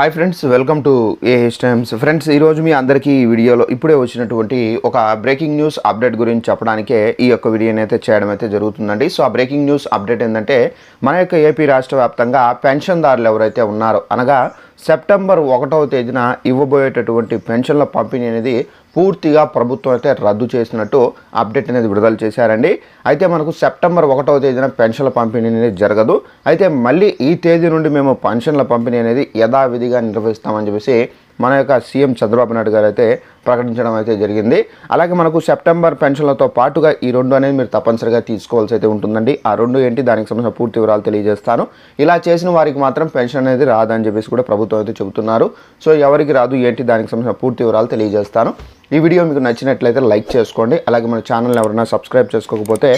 Hi friends welcome to AH times friends ఈరోజు మీ అందరికీ ఈ వీడియోలో ఇప్పుడే వచ్చినటువంటి ఒక బ్రేకింగ్ న్యూస్ అప్డేట్ గురించి చెప్పడానికే ఈ యొక్క వీడియోని అయితే చేయడం అయితే జరుగుతుందండి. సో ఆ బ్రేకింగ్ న్యూస్ అప్డేట్ ఏంటంటే మన యొక్క ఏపీ రాష్ట్ర వ్యాప్తంగా పెన్షన్దారులు ఎవరైతే ఉన్నారో అనగా సెప్టెంబర్ ఒకటవ తేదీన ఇవ్వబోయేటటువంటి పెన్షన్ల పంపిణీ అనేది పూర్తిగా ప్రభుత్వం అయితే రద్దు చేసినట్టు అప్డేట్ అనేది విడుదల చేశారండి. అయితే మనకు సెప్టెంబర్ ఒకటవ తేదీన పెన్షన్ల పంపిణీ అనేది జరగదు. అయితే మళ్ళీ ఈ తేదీ నుండి మేము పెన్షన్ల పంపిణీ అనేది యథావిధిగా నిర్వహిస్తామని చెప్పేసి మన యొక్క సీఎం చంద్రబాబు నాయుడు గారు అయితే ప్రకటించడం అయితే జరిగింది. అలాగే మనకు సెప్టెంబర్ పెన్షన్లతో పాటుగా ఈ రెండు అనేది మీరు తప్పనిసరిగా తీసుకోవాల్సి అయితే ఉంటుందండి. ఆ రెండు ఏంటి? దానికి సంబంధించిన పూర్తి వివరాలు తెలియజేస్తాను. ఇలా చేసిన వారికి మాత్రం పెన్షన్ అనేది రాదని చెప్పేసి కూడా ప్రభుత్వం అయితే చెబుతున్నారు. సో ఎవరికి రాదు ఏంటి? దానికి సంబంధించిన పూర్తి వివరాలు తెలియజేస్తాను. ఈ వీడియో మీకు నచ్చినట్లయితే లైక్ చేసుకోండి. అలాగే మన ఛానల్ ఎవరైనా సబ్స్క్రైబ్ చేసుకోకపోతే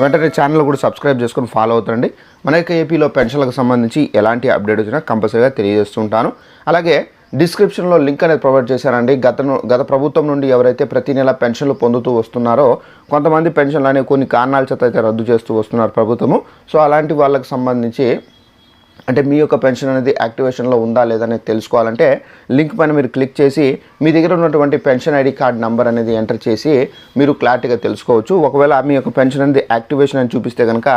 వెంటనే ఛానల్ కూడా సబ్స్క్రైబ్ చేసుకొని ఫాలో అవుతుండండి. మన యొక్క ఏపీలో పెన్షన్లకు సంబంధించి ఎలాంటి అప్డేట్ వచ్చినా కంపల్సరీగా తెలియజేస్తుంటాను. అలాగే డిస్క్రిప్షన్లో లింక్ అనేది ప్రొవైడ్ చేశానండి. గత గత ప్రభుత్వం నుండి ఎవరైతే ప్రతి నెల పెన్షన్లు పొందుతూ వస్తున్నారో కొంతమంది పెన్షన్లు అనేవి కొన్ని కారణాల చేత అయితే రద్దు చేస్తూ వస్తున్నారు ప్రభుత్వము. సో అలాంటి వాళ్ళకి సంబంధించి అంటే మీ యొక్క పెన్షన్ అనేది యాక్టివేషన్లో ఉందా లేదా అనేది తెలుసుకోవాలంటే లింక్ పైన మీరు క్లిక్ చేసి మీ దగ్గర ఉన్నటువంటి పెన్షన్ ఐడి కార్డ్ నెంబర్ అనేది ఎంటర్ చేసి మీరు క్లారిటీగా తెలుసుకోవచ్చు. ఒకవేళ మీ యొక్క పెన్షన్ అనేది యాక్టివేషన్ అని చూపిస్తే కనుక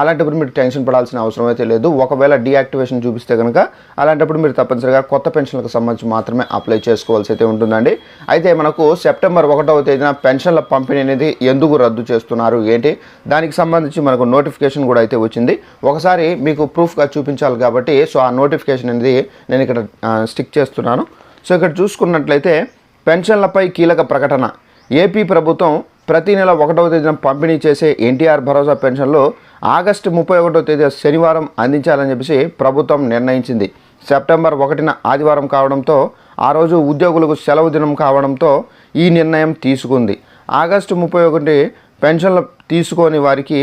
అలాంటప్పుడు మీరు టెన్షన్ పడాల్సిన అవసరం అయితే లేదు. ఒకవేళ డీయాక్టివేషన్ చూపిస్తే కనుక అలాంటప్పుడు మీరు తప్పనిసరిగా కొత్త పెన్షన్లకు సంబంధించి మాత్రమే అప్లై చేసుకోవాల్సి అయితే ఉంటుందండి. అయితే మనకు సెప్టెంబర్ ఒకటవ తేదీన పెన్షన్ల పంపిణీ అనేది ఎందుకు రద్దు చేస్తున్నారు ఏంటి? దానికి సంబంధించి మనకు నోటిఫికేషన్ కూడా అయితే వచ్చింది. ఒకసారి మీకు ప్రూఫ్గా చూపించాలి కాబట్టి సో ఆ నోటిఫికేషన్ అనేది నేను ఇక్కడ స్టిక్ చేస్తున్నాను. సో ఇక్కడ చూసుకున్నట్లయితే పెన్షన్లపై కీలక ప్రకటన. ఏపీ ప్రభుత్వం ప్రతి నెల ఒకటవ తేదీన పంపిణీ చేసే ఎన్టీఆర్ భరోసా పెన్షన్లు ఆగస్టు ముప్పై ఒకటో తేదీ శనివారం అందించాలని చెప్పేసి ప్రభుత్వం నిర్ణయించింది. సెప్టెంబర్ ఒకటిన ఆదివారం కావడంతో ఆ రోజు ఉద్యోగులకు సెలవు దినం కావడంతో ఈ నిర్ణయం తీసుకుంది. ఆగస్టు ముప్పై ఒకటి పెన్షన్లు తీసుకొని వారికి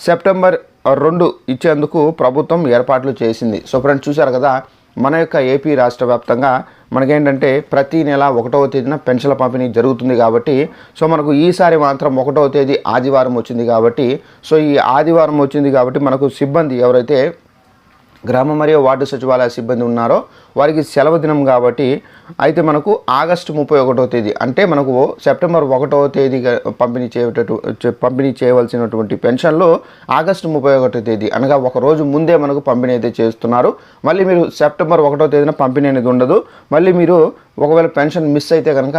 సెప్టెంబర్ రెండు ఇచ్చేందుకు ప్రభుత్వం ఏర్పాట్లు చేసింది. సో ఫ్రెండ్స్ చూశారు కదా మన యొక్క ఏపీ రాష్ట్ర వ్యాప్తంగా మనకేంటంటే ప్రతి నెల ఒకటవ తేదీన పెన్షన్ల పంపిణీ జరుగుతుంది కాబట్టి సో మనకు ఈసారి మాత్రం ఒకటవ తేదీ ఆదివారం వచ్చింది కాబట్టి సో ఈ ఆదివారం వచ్చింది కాబట్టి మనకు సిబ్బంది ఎవరైతే గ్రామ మరియు వార్డు సచివాలయ సిబ్బంది ఉన్నారో వారికి సెలవు దినం కాబట్టి అయితే మనకు ఆగస్టు ముప్పై ఒకటో తేదీ అంటే మనకు సెప్టెంబర్ ఒకటవ తేదీ పంపిణీ చేయటటు పంపిణీ చేయవలసినటువంటి పెన్షన్లు ఆగస్టు ముప్పై ఒకటో తేదీ అనగా ఒక రోజు ముందే మనకు పంపిణీ అయితే చేస్తున్నారు. మళ్ళీ మీరు సెప్టెంబర్ ఒకటో తేదీన పంపిణీ అనేది ఉండదు. మళ్ళీ మీరు ఒకవేళ పెన్షన్ మిస్ అయితే కనుక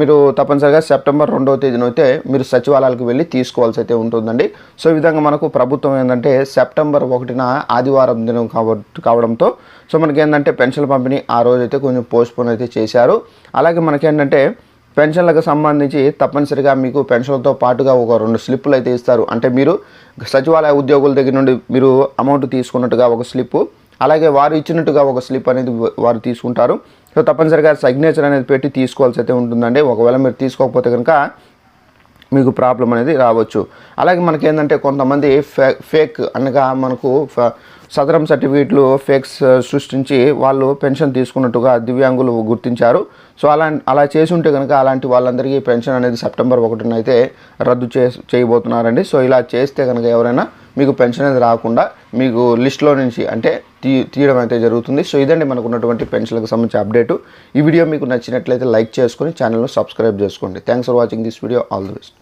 మీరు తప్పనిసరిగా సెప్టెంబర్ రెండవ తేదీన అయితే మీరు సచివాలయాలకు వెళ్ళి తీసుకోవాల్సి అయితే ఉంటుందండి. సో ఈ విధంగా మనకు ప్రభుత్వం ఏంటంటే సెప్టెంబర్ ఒకటిన ఆదివారం దినం కావడంతో సో మనకి ఏంటంటే పెన్షన్ పంపిణీ ఆ రోజు అయితే కొంచెం పోస్ట్పోన్ అయితే చేశారు. అలాగే మనకేంటంటే పెన్షన్లకు సంబంధించి తప్పనిసరిగా మీకు పెన్షన్లతో పాటుగా ఒక రెండు స్లిప్పులు అయితే ఇస్తారు. అంటే మీరు సచివాలయ ఉద్యోగుల దగ్గర నుండి మీరు అమౌంట్ తీసుకున్నట్టుగా ఒక స్లిప్పు అలాగే వారు ఇచ్చినట్టుగా ఒక స్లిప్ అనేది వారు తీసుకుంటారు. సో తప్పనిసరిగా సిగ్నేచర్ అనేది పెట్టి తీసుకోవాల్సి అయితే ఉంటుందండి. ఒకవేళ మీరు తీసుకోకపోతే కనుక మీకు ప్రాబ్లం అనేది రావచ్చు. అలాగే మనకి ఏంటంటే కొంతమంది ఫే ఫేక్ అనగా మనకు ఫ- సదరం సర్టిఫికేట్లు ఫేక్స్ uh, సృష్టించి వాళ్ళు పెన్షన్ తీసుకున్నట్టుగా దివ్యాంగులు గుర్తించారు. సో అలా అలా చేసి ఉంటే కనుక అలాంటి వాళ్ళందరికీ పెన్షన్ అనేది సెప్టెంబర్ ఒకటిన అయితే రద్దు చే చేయబోతున్నారండి. సో ఇలా చేస్తే కనుక ఎవరైనా మీకు పెన్షన్ అనేది రాకుండా మీకు లిస్ట్లో నుంచి అంటే తీ తీయడం అయితే జరుగుతుంది. సో ఇదండి మనకు ఉన్నటువంటి పెన్షన్లకు సంబంధించిన అప్డేటు. ఈ వీడియో మీకు నచ్చినట్లయితే లైక్ చేసుకొని ఛానల్ను సబ్స్క్రైబ్ చేసుకోండి. Thanks for watching this video. All the best.